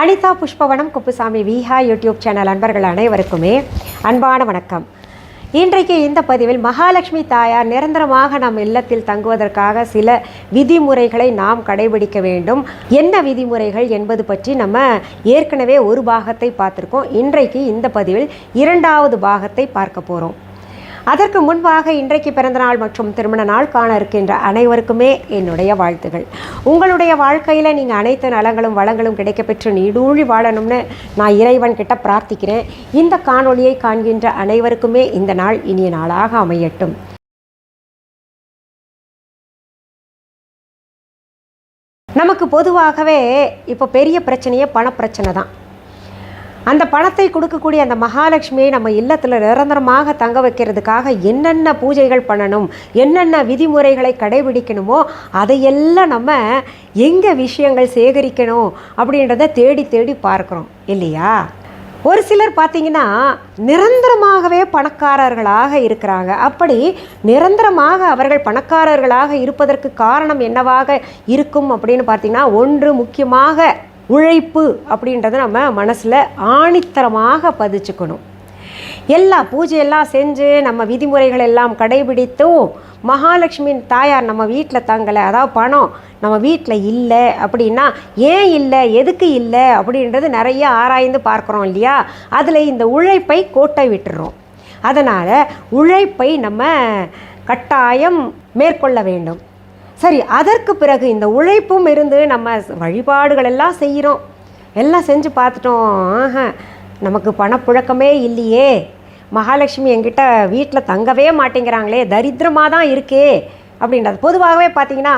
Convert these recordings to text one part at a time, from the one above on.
Anitha Pushpavanam Kuppusamy Viha YouTube channel அன்பர்கள் அனைவருக்குமே அன்பான வணக்கம். இன்றைக்கு இந்த பதிவில் மகாலட்சுமி தாயார் நிரந்தரமாக நம் இல்லத்தில் தங்குவதற்காக சில விதிமுறைகளை நாம் கடைபிடிக்க வேண்டும். என்ன விதிமுறைகள் என்பது பற்றி நம்ம ஏற்கனவே ஒரு பாகத்தை பார்த்துருக்கோம். இன்றைக்கு இந்த பதிவில் இரண்டாவது பாகத்தை பார்க்க போகிறோம் அதற்கு முன்பாக இன்றைக்கு பிறந்தநாள் மற்றும் திருமண நாள் காண இருக்கின்ற அனைவருக்குமே என்னுடைய வாழ்த்துகள். உங்களுடைய வாழ்க்கையில் நீங்கள் அனைத்து நலங்களும் வளங்களும் கிடைக்கப்பெற்று நீடூழி வாழணும்னு நான் இறைவன் கிட்ட பிரார்த்திக்கிறேன். இந்த காணொளியை காண்கின்ற அனைவருக்குமே இந்த நாள் இனிய நாளாக அமையட்டும். நமக்கு பொதுவாகவே இப்போ பெரிய பிரச்சனையே பணப்பிரச்சனை தான். அந்த பணத்தை கொடுக்கக்கூடிய அந்த மகாலட்சுமியை நம்ம இல்லத்தில் நிரந்தரமாக தங்க வைக்கிறதுக்காக என்னென்ன பூஜைகள் பண்ணணும் என்னென்ன விதிமுறைகளை கடைபிடிக்கணுமோ அதையெல்லாம் நம்ம எங்கே விஷயங்கள் சேகரிக்கணும் அப்படின்றத தேடி தேடி பார்க்குறோம் இல்லையா? ஒரு சிலர் பார்த்தீங்கன்னா நிரந்தரமாகவே பணக்காரர்களாக இருக்கிறாங்க. அப்படி நிரந்தரமாக அவர்கள் பணக்காரர்களாக இருப்பதற்கு காரணம் என்னவாக இருக்கும் அப்படின்னு பார்த்தீங்கன்னா ஒன்று முக்கியமாக உழைப்பு அப்படின்றத நம்ம மனசில் ஆணித்தரமாக பதிச்சுக்கணும். எல்லா பூஜையெல்லாம் செஞ்சு நம்ம விதிமுறைகள் எல்லாம் கடைபிடித்தும் மகாலட்சுமியின் தாயார் நம்ம வீட்டில் தங்கலை. அதாவது பணம் நம்ம வீட்டில் இல்லை அப்படின்னா ஏன் இல்லை? எதுக்கு இல்லை? அப்படின்றது நிறைய ஆராய்ந்து பார்க்குறோம் இல்லையா? அதில் இந்த உழைப்பை கோட்டை விட்டுறோம். அதனால் உழைப்பை நம்ம கட்டாயம் மேற்கொள்ள வேண்டும். சரி அதற்கு பிறகு இந்த உழைப்பும் இருந்து நம்ம வழிபாடுகள் எல்லாம் செய்கிறோம் எல்லாம் செஞ்சு பார்த்துட்டோம். ஆஹா நமக்கு பணப்புழக்கமே இல்லையே. மகாலட்சுமி என்கிட்ட வீட்டில் தங்கவே மாட்டேங்கிறாங்களே தரித்திரமாக தான் இருக்கே அப்படின்றது. பொதுவாகவே பார்த்திங்கன்னா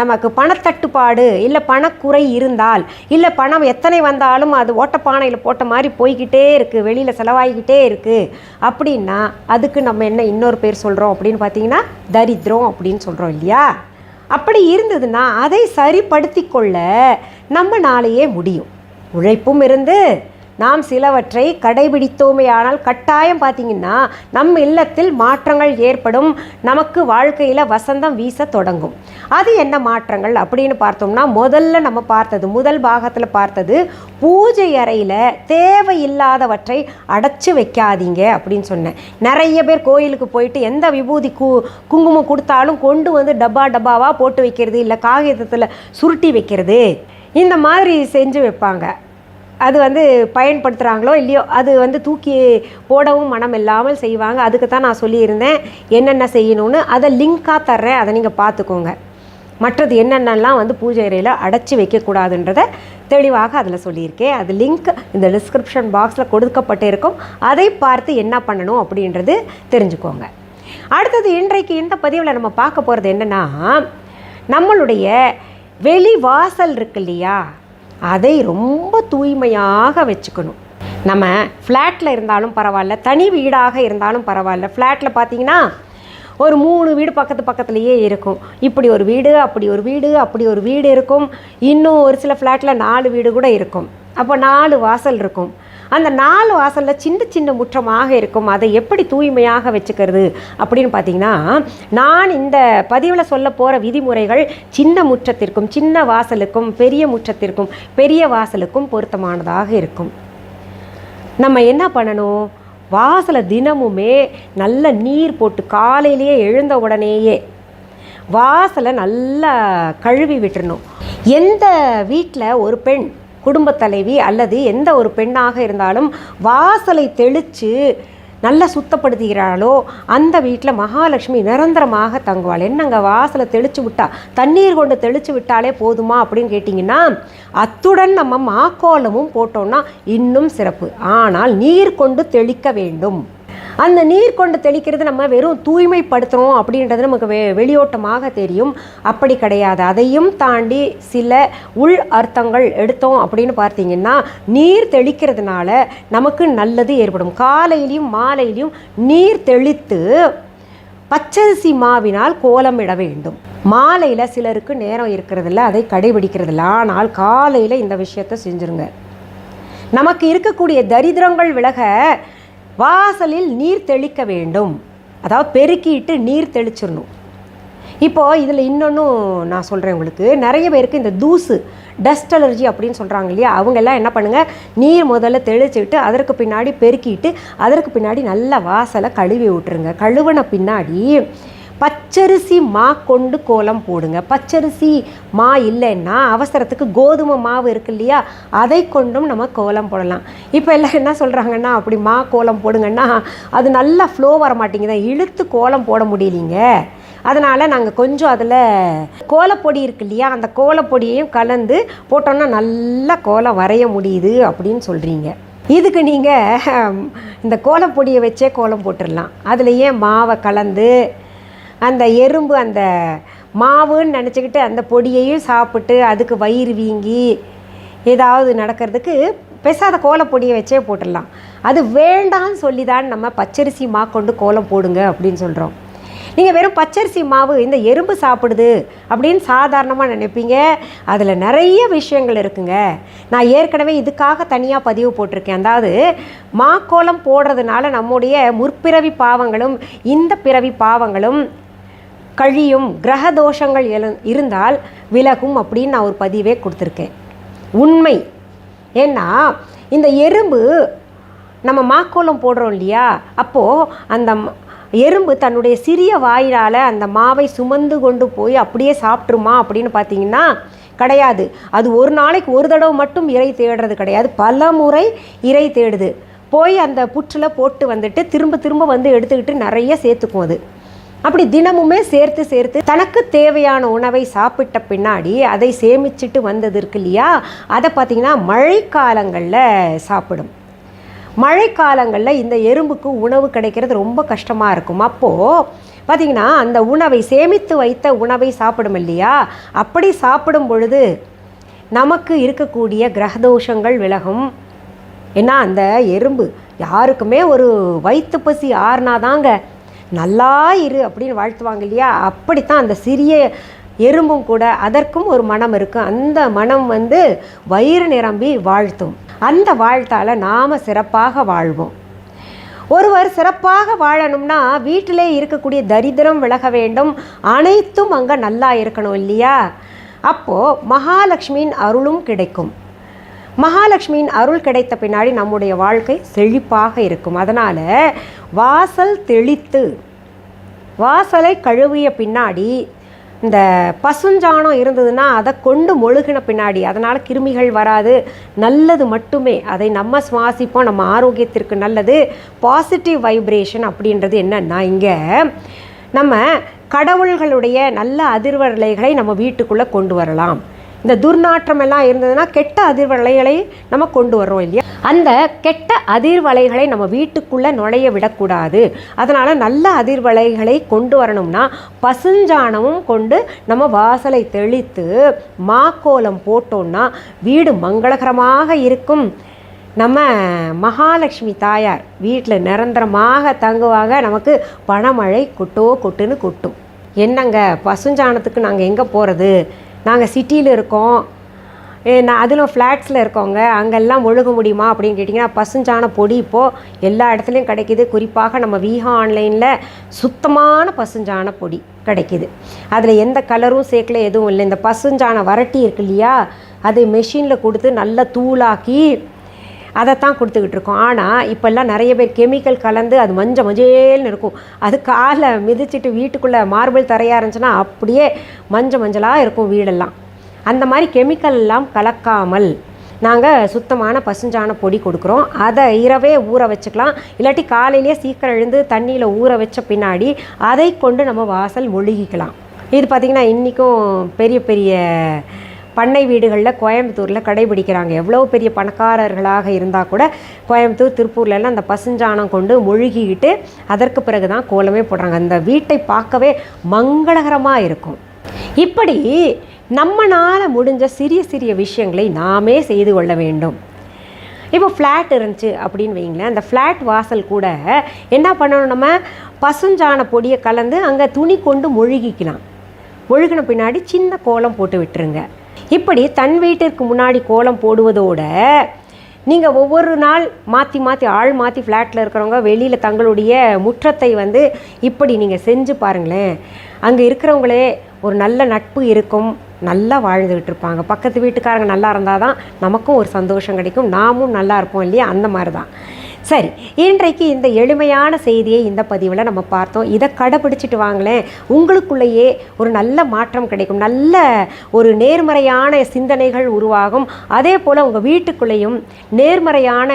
நமக்கு பணத்தட்டுப்பாடு இல்லை பணக்குறை இருந்தால் இல்லை பணம் எத்தனை வந்தாலும் அது ஓட்டப்பானையில் போட்ட மாதிரி போய்கிட்டே இருக்குது வெளியில் செலவாகிக்கிட்டே இருக்குது அப்படின்னா அதுக்கு நம்ம என்ன இன்னொரு பேர் சொல்கிறோம் அப்படின்னு பார்த்தீங்கன்னா தரித்திரம் அப்படின்னு சொல்கிறோம் இல்லையா? அப்படி இருந்ததுன்னா அதை சரிப்படுத்தி கொள்ள நம்மனாலேயே முடியும். உழைப்பும் இருந்து நாம் சிலவற்றை கடைபிடித்தோமே. ஆனால் கட்டாயம் பார்த்திங்கன்னா நம் இல்லத்தில் மாற்றங்கள் ஏற்படும். நமக்கு வாழ்க்கையில் வசந்தம் வீச தொடங்கும். அது என்ன மாற்றங்கள் அப்படின்னு பார்த்தோம்னா முதல்ல நம்ம பார்த்தது முதல் பாகத்தில் பார்த்தது பூஜை அறையில் தேவையில்லாதவற்றை அடைச்சி வைக்காதீங்க அப்படின்னு சொன்னேன். நிறைய பேர் கோயிலுக்கு போயிட்டு எந்த விபூதி கு குங்குமம் கொடுத்தாலும் கொண்டு வந்து டப்பா டப்பாவாக போட்டு வைக்கிறது இல்லை காகிதத்தில் சுருட்டி வைக்கிறது. இந்த மாதிரி செஞ்சு வைப்பாங்க. அது வந்து பயன்படுத்துகிறாங்களோ இல்லையோ அது வந்து தூக்கி போடவும் மனம் இல்லாமல் செய்வாங்க. அதுக்கு தான் நான் சொல்லியிருந்தேன் என்னென்ன செய்யணும்னு. அதை லிங்காக தர்றேன். அதை நீங்கள் பார்த்துக்கோங்க. மற்றது என்னென்னலாம் வந்து பூஜை அறையில் அடைச்சி வைக்கக்கூடாதுன்றதை தெளிவாக அதில் சொல்லியிருக்கேன். அது லிங்க் இந்த டிஸ்கிரிப்ஷன் பாக்ஸில் கொடுக்கப்பட்டு இருக்கும் அதை பார்த்து என்ன பண்ணணும் அப்படின்றது தெரிஞ்சுக்கோங்க. அடுத்தது இன்றைக்கு இந்த பதிவில் நம்ம பார்க்க போகிறது என்னென்னா நம்மளுடைய வெளி வாசல் இருக்கு இல்லையா? அதை ரொம்ப தூய்மையாக வச்சுக்கணும். நம்ம ஃப்ளாட்டில் இருந்தாலும் பரவாயில்ல தனி வீடாக இருந்தாலும் பரவாயில்ல. ஃப்ளாட்டில் பார்த்தீங்கன்னா ஒரு மூணு வீடு பக்கத்து பக்கத்துலேயே இருக்கும். இப்படி ஒரு வீடு அப்படி ஒரு வீடு அப்படி ஒரு வீடு இருக்கும். இன்னும் ஒரு சில ஃப்ளாட்டில் நாலு வீடு கூட இருக்கும். அப்போ நாலு வாசல் இருக்கும். அந்த நாலு வாசலில் சின்ன சின்ன முற்றமாக இருக்கும். அதை எப்படி தூய்மையாக வச்சுக்கிறது அப்படின்னு பார்த்தீங்கன்னா நான் இந்த பதிவில் சொல்ல போகிற விதிமுறைகள் சின்ன முற்றத்திற்கும் சின்ன வாசலுக்கும் பெரிய முற்றத்திற்கும் பெரிய வாசலுக்கும் பொருத்தமானதாக இருக்கும். நம்ம என்ன பண்ணணும்? வாசலை தினமுமே நல்ல நீர் போட்டு காலையிலேயே எழுந்த உடனேயே வாசலை நல்லா கழுவி விட்டுறணும். எந்த வீட்டில் ஒரு பெண் குடும்ப தலைவி அல்லது எந்த ஒரு பெண்ணாக இருந்தாலும் வாசலை தெளித்து நல்லா சுத்தப்படுத்துகிறாளோ அந்த வீட்டில் மகாலட்சுமி நிரந்தரமாக தங்குவாள். என்னங்க வாசலை தெளித்து விட்டா? தண்ணீர் கொண்டு தெளித்து விட்டாலே போதுமா அப்படின்னு கேட்டிங்கன்னா அத்துடன் நம்ம மாக்கோலமும் போட்டோம்னா இன்னும் சிறப்பு. ஆனால் நீர் கொண்டு தெளிக்க வேண்டும். அந்த நீர் கொண்டு தெளிக்கிறது நம்ம வெறும் தூய்மைப்படுத்துகிறோம் அப்படின்றது நமக்கு வெ வெளியோட்டமாக தெரியும். அப்படி கிடையாது. அதையும் தாண்டி சில உள் அர்த்தங்கள் எடுத்தோம் அப்படின்னு பார்த்தீங்கன்னா நீர் தெளிக்கிறதுனால நமக்கு நல்லது ஏற்படும். காலையிலையும் மாலையிலையும் நீர் தெளித்து பச்சரிசி மாவினால் கோலமிட வேண்டும். மாலையில் சிலருக்கு நேரம் இருக்கிறதில்ல அதை கடைபிடிக்கிறதில்ல. ஆனால் காலையில் இந்த விஷயத்தை செஞ்சுருங்க. நமக்கு இருக்கக்கூடிய தரித்திரங்கள் விலக வாசலில் நீர் தெளிக்க வேண்டும். அதாவது பெருக்கிட்டு நீர் தெளிச்சிடணும். இப்போது இதில் இன்னொன்றும் நான் சொல்கிறேன் உங்களுக்கு. நிறைய பேருக்கு இந்த தூசு டஸ்ட் அலர்ஜி அப்படின்னு சொல்கிறாங்க இல்லையா? அவங்கெல்லாம் என்ன பண்ணுங்கள் நீர் முதல்ல தெளிச்சுட்டு அதற்கு பின்னாடி பெருக்கிட்டு அதற்கு பின்னாடி நல்லா வாசலை கழுவி விட்டுருங்க. கழுவின பின்னாடி பச்சரிசி மா கொண்டு கோலம் போடுங்க. பச்சரிசி மா இல்லைன்னா அவசரத்துக்கு கோதுமை மாவு இருக்கு இல்லையா? அதை கொண்டும் நம்ம கோலம் போடலாம். இப்போ எல்லாம் என்ன சொல்கிறாங்கன்னா அப்படி மா கோலம் போடுங்கன்னா அது நல்லா ஃப்ளோ வர மாட்டேங்குது? இழுத்து கோலம் போட முடியலிங்க. அதனால் நாங்கள் கொஞ்சம் அதில் கோலப்பொடி இருக்கு இல்லையா? அந்த கோலப்பொடியையும் கலந்து போட்டோன்னா நல்லா கோலம் வரைய முடியுது அப்படின்னு சொல்கிறீங்க இதுக்கு நீங்கள் இந்த கோலப்பொடியை வச்சே கோலம் போட்டுடலாம். அதுலேயே மாவை கலந்து அந்த எறும்பு அந்த மாவுன்னு நினச்சிக்கிட்டு அந்த பொடியையும் சாப்பிட்டு அதுக்கு வயிறு வீங்கி ஏதாவது நடக்கிறதுக்கு பெசாத கோலப்பொடியை வச்சே போட்டுடலாம். அது வேண்டான்னு சொல்லி தான் நம்ம பச்சரிசி மா கொண்டு கோலம் போடுங்க அப்படின்னு சொல்கிறோம் நீங்கள் வெறும் பச்சரிசி மாவு இந்த எறும்பு சாப்பிடுது அப்படின்னு சாதாரணமாக நினைப்பீங்க. அதில் நிறைய விஷயங்கள் இருக்குங்க. நான் ஏற்கனவே இதுக்காக தனியாக பதிவு போட்டிருக்கேன். அதாவது மாக்கோலம் போடுறதுனால நம்முடைய முற்பிறவி பாவங்களும் இந்த பிறவி பாவங்களும் கழியும் கிரக தோஷங்கள் எழு- இருந்தால் விலகும் அப்படின்னு நான் ஒரு பதிவே கொடுத்துருக்கேன். உண்மை. ஏன்னா இந்த எறும்பு நம்ம மாக்கோலம் போடுறோம் இல்லையா? அப்போது அந்த எறும்பு தன்னுடைய சிறிய வாயிலால் அந்த மாவை சுமந்து கொண்டு போய் அப்படியே சாப்பிட்ருமா அப்படின்னு பார்த்தீங்கன்னா கிடையாது. அது ஒரு நாளைக்கு ஒரு தடவை மட்டும் இறை தேடுறது கிடையாது. பல முறை இறை தேடுது. போய் அந்த புற்றில் போட்டு வந்துட்டு திரும்ப திரும்ப வந்து எடுத்துக்கிட்டு நிறைய சேர்த்துக்கும் அது. அப்படி தினமுமே சேர்த்து சேர்த்து தனக்கு தேவையான உணவை சாப்பிட்ட பின்னாடி அதை சேமிச்சிட்டு வந்தது இருக்கு இல்லையா? அதை பார்த்திங்கன்னா மழைக்காலங்களில் சாப்பிடும். மழைக்காலங்களில் இந்த எறும்புக்கு உணவு கிடைக்கிறது ரொம்ப கஷ்டமாக இருக்கும். அப்போது பார்த்திங்கன்னா அந்த உணவை சேமித்து வைத்த உணவை சாப்பிடும் இல்லையா? அப்படி சாப்பிடும் பொழுது நமக்கு இருக்கக்கூடிய கிரகதோஷங்கள் விலகும். ஏன்னா அந்த எறும்பு யாருக்குமே ஒரு வயிற்று பசி ஆறுனாதாங்க. நல்லா இரு அப்படின்னு வாழ்த்துவாங்க இல்லையா? அப்படித்தான் அந்த சிறிய எறும்பும் கூட அதற்கும் ஒரு மனம் இருக்குது அந்த மனம் வந்து வயிறு நிரம்பி வாழ்த்தும். அந்த வாழ்த்தால் நாம் சிறப்பாக வாழ்வோம். ஒருவர் சிறப்பாக வாழணும்னா வீட்டிலே இருக்கக்கூடிய தரித்திரம் விலக வேண்டும். அனைத்தும் அங்கே நல்லா இருக்கணும் இல்லையா? அப்போது மகாலட்சுமியின் அருளும் கிடைக்கும். மகாலட்சுமியின் அருள் கிடைத்த பின்னாடி நம்முடைய வாழ்க்கை செழிப்பாக இருக்கும். அதனால் வாசல் தெளித்து வாசலை கழுவிய பின்னாடி இந்த பசுஞ்சாணம் இருந்ததுன்னா அதை கொண்டு மொழுகின பின்னாடி அதனால் கிருமிகள் வராது நல்லது மட்டுமே. அதை நம்ம சுவாசிப்போம் நம்ம ஆரோக்கியத்திற்கு நல்லது. பாசிட்டிவ் வைப்ரேஷன் அப்படின்றது என்னன்னா இங்கே நம்ம கடவுள்களுடைய நல்ல அதிர்வலைகளை நம்ம வீட்டுக்குள்ளே கொண்டு வரலாம். இந்த துர்நாற்றம் எல்லாம் இருந்ததுன்னா கெட்ட அதிர்வலைகளை நம்ம கொண்டு வர்றோம் இல்லையா? அந்த கெட்ட அதிர்வலைகளை நம்ம வீட்டுக்குள்ளே நுழைய விடக்கூடாது. அதனால் நல்ல அதிர்வலைகளை கொண்டு வரணும்னா பசுஞ்சாணமும் கொண்டு நம்ம வாசலை தெளித்து மாக்கோலம் போட்டோம்னா வீடு மங்களகரமாக இருக்கும். நம்ம மகாலட்சுமி தாயார் வீட்டில் நிரந்தரமாக தங்குவாங்க. நமக்கு பணமழை கொட்டோ கொட்டுன்னு கொட்டும். என்னங்க பசுஞ்சாணத்துக்கு நாங்கள் எங்கே போகிறது நாங்கள் சிட்டியில் இருக்கோம். ஏ, நான் அதிலும் ஃப்ளாட்ஸில் இருக்கோங்க. அங்கெல்லாம் ஒழுக முடியுமா அப்படின்னு கேட்டிங்கன்னா பசுஞ்சாண பொடி இப்போது எல்லா இடத்துலையும் கிடைக்கிது. குறிப்பாக நம்ம வீஹா ஆன்லைனில் சுத்தமான பசுஞ்சாண பொடி கிடைக்கிது. அதில் எந்த கலரும் சேர்க்கல எதுவும் இல்லை. இந்த பசுஞ்சாண வரட்டி இருக்கு இல்லையா? அதை மெஷினில் கொடுத்து நல்லா தூளாக்கி அதைத்தான் கொடுத்துக்கிட்டு இருக்கோம். ஆனால் இப்போல்லாம் நிறைய பேர் கெமிக்கல் கலந்து அது மஞ்ச மஞ்சேல்னு இருக்கும். அது காலை மிதிச்சிட்டு வீட்டுக்குள்ளே மார்பிள் தரையாக இருந்துச்சுன்னா அப்படியே மஞ்ச மஞ்சளாக இருக்கும் வீடெல்லாம். அந்த மாதிரி கெமிக்கல் எல்லாம் கலக்காமல் நாங்கள் சுத்தமான பசுஞ்சான பொடி கொடுக்குறோம். அதை இரவே ஊற வச்சுக்கலாம். இல்லாட்டி காலையிலேயே சீக்கிரம் எழுந்து தண்ணியில் ஊற வச்ச பின்னாடி அதை கொண்டு நம்ம வாசல் மொழுகிக்கலாம். இது பார்த்திங்கன்னா இன்றைக்கும் பெரிய பெரிய பண்ணை வீடுகளில் கோயம்புத்தூரில் கடைபிடிக்கிறாங்க. எவ்வளோ பெரிய பணக்காரர்களாக இருந்தால் கூட கோயம்புத்தூர் திருப்பூர்லலாம் அந்த பசுஞ்சாணம் கொண்டு மொழுகிக்கிட்டு அதற்கு பிறகு தான் கோலமே போடுறாங்க. அந்த வீட்டை பார்க்கவே மங்களகரமாக இருக்கும். இப்படி நம்மளால் முடிஞ்ச சிறிய சிறிய விஷயங்களை நாமே செய்து கொள்ள வேண்டும். இப்போ ஃப்ளாட் இருந்துச்சு அப்படின்னு வைங்களேன் அந்த ஃப்ளாட் வாசல் கூட என்ன பண்ணணும் நம்ம? பசுஞ்சாண பொடியை கலந்து அங்கே துணி கொண்டு மொழுகிக்கலாம். ஒழுகின பின்னாடி சின்ன கோலம் போட்டு விட்டுருங்க. இப்படி தன் வீட்டிற்கு முன்னாடி கோலம் போடுவதோட நீங்கள் ஒவ்வொரு நாள் மாற்றி மாற்றி ஆள் மாற்றி ஃப்ளாட்டில் இருக்கிறவங்க வெளியில் தங்களுடைய முற்றத்தை வந்து இப்படி நீங்கள் செஞ்சு பாருங்களேன். அங்கே இருக்கிறவங்களே ஒரு நல்ல நட்பு இருக்கும் நல்லா வாழ்ந்துக்கிட்டு இருப்பாங்க. பக்கத்து வீட்டுக்காரங்க நல்லா இருந்தால் தான் நமக்கும் ஒரு சந்தோஷம் கிடைக்கும் நாமும் நல்லா இருப்போம் இல்லையா? அந்த மாதிரி தான் சரி இன்றைக்கு இந்த எளிமையான செய்தியை இந்த பதிவில் நம்ம பார்த்தோம். இதை கடைபிடிச்சிட்டு வாங்களேன். உங்களுக்குள்ளேயே ஒரு நல்ல மாற்றம் கிடைக்கும். நல்ல ஒரு நேர்மறையான சிந்தனைகள் உருவாகும். அதே போல் உங்கள் வீட்டுக்குள்ளேயும் நேர்மறையான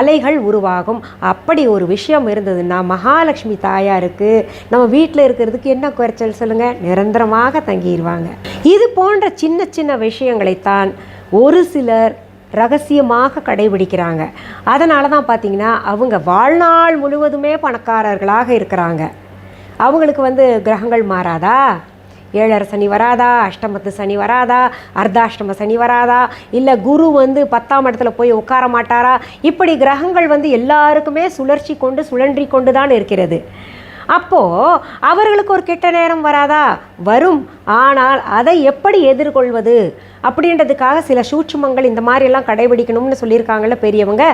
அலைகள் உருவாகும். அப்படி ஒரு விஷயம் இருந்ததுன்னா மகாலட்சுமி தாயாருக்கு நம்ம வீட்டில் இருக்கிறதுக்கு என்ன குறைச்சல் சொல்லுங்கள் நிரந்தரமாக தங்கிடுவாங்க இது போன்ற சின்ன சின்ன விஷயங்களைத்தான் ஒரு சிலர் ரகசியமாக கடைபிடிக்கிறாங்க. அதனால தான் பார்த்தீங்கன்னா அவங்க வாழ்நாள் முழுவதுமே பணக்காரர்களாக இருக்கிறாங்க. அவங்களுக்கு வந்து கிரகங்கள் மாறாதா? ஏழரை சனி வராதா? அஷ்டமத்து சனி வராதா? அர்த்தாஷ்டம சனி வராதா? இல்லை குரு வந்து பத்தாம் இடத்துல போய் உட்கார மாட்டாரா? இப்படி கிரகங்கள் வந்து எல்லாருக்குமே சுழற்சி கொண்டு சுழன்றி கொண்டு தான் இருக்கிறது. அப்போது அவர்களுக்கு ஒரு கெட்ட நேரம் வராதா? வரும். ஆனால் அதை எப்படி எதிர்கொள்வது அப்படின்றதுக்காக சில சூட்சுமங்கள் இந்த மாதிரியெல்லாம் கடைபிடிக்கணும்னு சொல்லியிருக்காங்கல்ல பெரியவங்க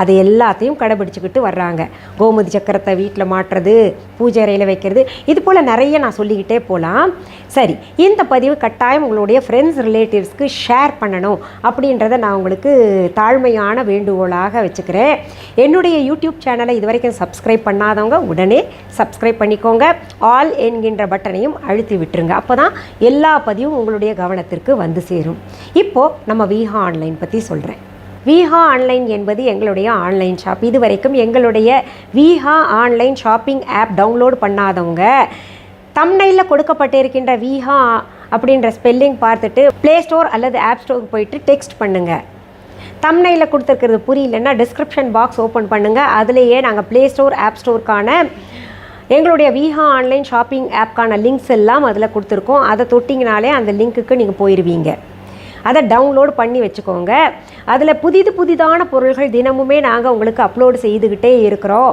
அதை எல்லாத்தையும் கடைபிடிச்சிக்கிட்டு வர்றாங்க. கோமதி சக்கரத்தை வீட்டில் மாட்டுறது பூஜை அறையில் வைக்கிறது இது போல் நிறைய நான் சொல்லிக்கிட்டே போகலாம் சரி இந்த பதிவு கட்டாயம் உங்களுடைய ஃப்ரெண்ட்ஸ் ரிலேட்டிவ்ஸ்க்கு ஷேர் பண்ணணும் அப்படின்றத நான் உங்களுக்கு தாழ்மையான வேண்டுகோளாக வச்சுக்கிறேன். என்னுடைய யூடியூப் சேனலை இது வரைக்கும் சப்ஸ்கிரைப் பண்ணாதவங்க உடனே சப்ஸ்கிரைப் பண்ணிக்கோங்க. ஆல் என்கின்ற பட்டனையும் அழுத்தி விட்டுருங்க. அப்போ தான் எல்லா பதிவும் உங்களுடைய கவனத்திற்கு வந்து சேரும். இப்போது நம்ம வீஹா ஆன்லைன் பற்றி சொல்கிறேன் விஹா ஆன்லைன் என்பது எங்களுடைய ஆன்லைன் ஷாப். இது வரைக்கும் எங்களுடைய Viha online shopping app download பண்ணாதவங்க தம்னையில் கொடுக்கப்பட்டிருக்கின்ற விஹா அப்படின்ற ஸ்பெல்லிங் பார்த்துட்டு ப்ளே ஸ்டோர் அல்லது ஆப் ஸ்டோருக்கு போயிட்டு டெக்ஸ்ட் பண்ணுங்கள் தம்னையில் கொடுத்துருக்கிறது புரியலன்னா டிஸ்கிரிப்ஷன் பாக்ஸ் ஓப்பன் பண்ணுங்கள் அதுலேயே நாங்கள் ப்ளே ஸ்டோர் ஆப் ஸ்டோருக்கான எங்களுடைய விஹா ஆன்லைன் ஷாப்பிங் ஆப்க்கான லிங்க்ஸ் எல்லாம் அதில் கொடுத்துருக்கோம். அதை தொட்டிங்கனாலே அந்த லிங்க்குக்கு நீங்கள் போயிடுவீங்க அதை டவுன்லோட் பண்ணி வச்சுக்கோங்க. அதில் புதிது புதிதான பொருள்கள் தினமுமே நாங்கள் உங்களுக்கு அப்லோடு செய்துக்கிட்டே இருக்கிறோம்.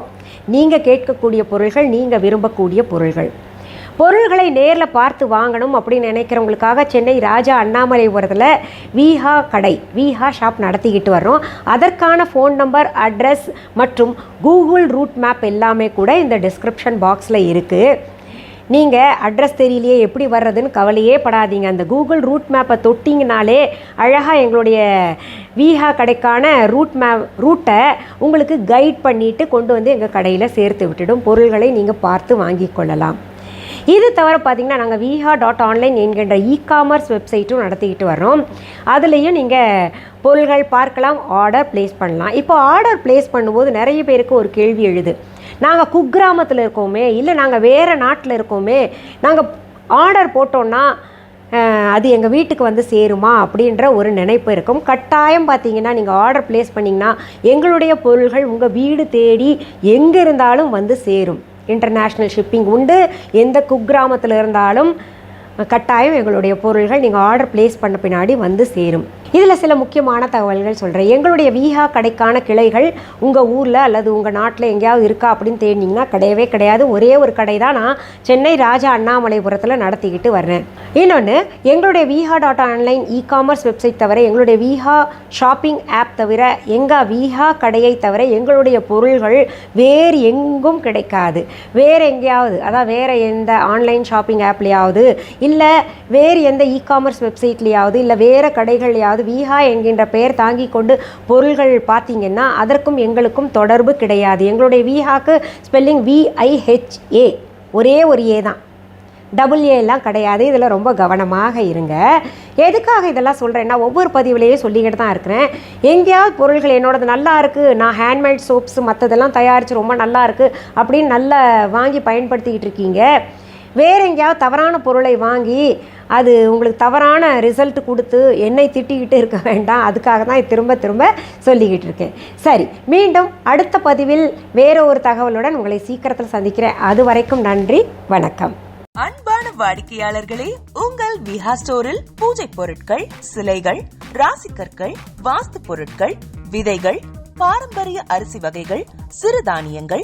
நீங்கள் கேட்கக்கூடிய பொருள்கள் நீங்கள் விரும்பக்கூடிய பொருள்கள். பொருள்களை நேரில் பார்த்து வாங்கணும் அப்படின்னு நினைக்கிறவங்களுக்காக சென்னை ராஜா அண்ணாமலைபுரத்தில் விஹா கடை விஹா ஷாப் நடத்திக்கிட்டு வர்றோம். அதற்கான ஃபோன் நம்பர் அட்ரஸ் மற்றும் கூகுள் ரூட் மேப் எல்லாமே கூட இந்த டிஸ்கிரிப்ஷன் பாக்ஸில் இருக்குது நீங்கள் அட்ரஸ் தெரியலையே எப்படி வர்றதுன்னு கவலையே படாதீங்க. அந்த கூகுள் ரூட் மேப்பை தொட்டிங்கனாலே அழகாக எங்களுடைய விஹா கடைக்கான ரூட் மேப் ரூட்டை உங்களுக்கு கைட் பண்ணிவிட்டு கொண்டு வந்து எங்கள் கடையில் சேர்த்து விட்டுடும். பொருள்களை நீங்கள் பார்த்து வாங்கி கொள்ளலாம். இது தவிர பார்த்திங்கன்னா நாங்கள் விஹா டாட் ஆன்லைன் என்கின்ற இ காமர்ஸ் வெப்சைட்டும் நடத்திக்கிட்டு வரோம் அதுலேயும் நீங்கள் பொருள்கள் பார்க்கலாம் ஆர்டர் ப்ளேஸ் பண்ணலாம். இப்போ ஆர்டர் ப்ளேஸ் பண்ணும்போது நிறைய பேருக்கு ஒரு கேள்வி எழுது. நாங்கள் குக்கிராமத்தில் இருக்கோமே இல்லை நாங்கள் வேறு நாட்டில் இருக்கோமே நாங்கள் ஆர்டர் போட்டோன்னா அது எங்கள் வீட்டுக்கு வந்து சேருமா அப்படின்ற ஒரு நினைப்பு இருக்கும். கட்டாயம் பார்த்தீங்கன்னா நீங்கள் ஆர்டர் ப்ளேஸ் பண்ணிங்கன்னா எங்களுடைய பொருள்கள் உங்கள் வீடு தேடி எங்கே இருந்தாலும் வந்து சேரும். இன்டர்நேஷ்னல் ஷிப்பிங் உண்டு. எந்த குக்கிராமத்தில் இருந்தாலும் கட்டாயம் எங்களுடைய பொருள்கள் நீங்கள் ஆர்டர் ப்ளேஸ் பண்ண பின்னாடி வந்து சேரும். இதில் சில முக்கியமான தகவல்கள் சொல்கிறேன். எங்களுடைய விஹா கடைக்கான கிளைகள் உங்கள் ஊரில் அல்லது உங்கள் நாட்டில் எங்கேயாவது இருக்கா அப்படின்னு தேடினீங்கன்னா கிடையவே கிடையாது. ஒரே ஒரு கடை தான் நான் சென்னை ராஜா அண்ணாமலைபுரத்தில் நடத்திக்கிட்டு வர்றேன். இன்னொன்று எங்களுடைய Viha dot online e commerce website தவிர எங்களுடைய விஹா ஷாப்பிங் ஆப் தவிர எங்கள் வீஹா கடையை தவிர எங்களுடைய பொருள்கள் வேறு எங்கும் கிடைக்காது. வேறு எங்கேயாவது அதான் வேறு எந்த ஆன்லைன் ஷாப்பிங் ஆப்லேயாவது இல்லை வேறு எந்த இ காமர்ஸ் வெப்சைட்லேயாவது இல்லை வேறு கடைகள்லையாவது விஹா என்கின்ற பெயர் தாங்கி கொண்டு பொருள்கள் பார்த்தீங்கன்னா அதற்கும் எங்களுக்கும் தொடர்பு கிடையாது. எங்களுடைய விஹாக்கு ஸ்பெல்லிங் விஐஹெச்ஏ ஒரே ஒரு ஏ தான். டபுள் ஏலாம் கிடையாது. இதில் ரொம்ப கவனமாக இருங்க. எதுக்காக இதெல்லாம் சொல்கிறேன்னா ஒவ்வொரு பதிவுலேயும் சொல்லிக்கிட்டு தான் இருக்கிறேன். எங்கேயாவது பொருள்கள் என்னோடது நல்லா இருக்குது நான் ஹேண்ட்மேட் சோப்ஸ் மற்றதெல்லாம் தயாரித்து ரொம்ப நல்லா இருக்குது அப்படின்னு நல்லா வாங்கி பயன்படுத்திக்கிட்டு இருக்கீங்க. வேறு எங்கேயாவது தவறான பொருளை வாங்கி அது உங்களுக்கு தவறான ரிசல்ட் கொடுத்து என்னை திட்டிக்கிட்டு இருக்க வேண்டாம். அதுக்காக தான் திரும்ப திரும்ப சொல்லிக்கிட்டு இருக்கேன். சரி மீண்டும் அடுத்த பதிவில் வேறு ஒரு தகவலுடன் உங்களை சீக்கிரத்தில் சந்திக்கிறேன். அது வரைக்கும் நன்றி வணக்கம். அன்பான வாடிக்கையாளர்களே உங்கள் விஹா ஸ்டோரில் பூஜை பொருட்கள் சிலைகள் ராசிக்கற்கள் வாஸ்து பொருட்கள் விதைகள் பாரம்பரிய அரிசி வகைகள் சிறுதானியங்கள்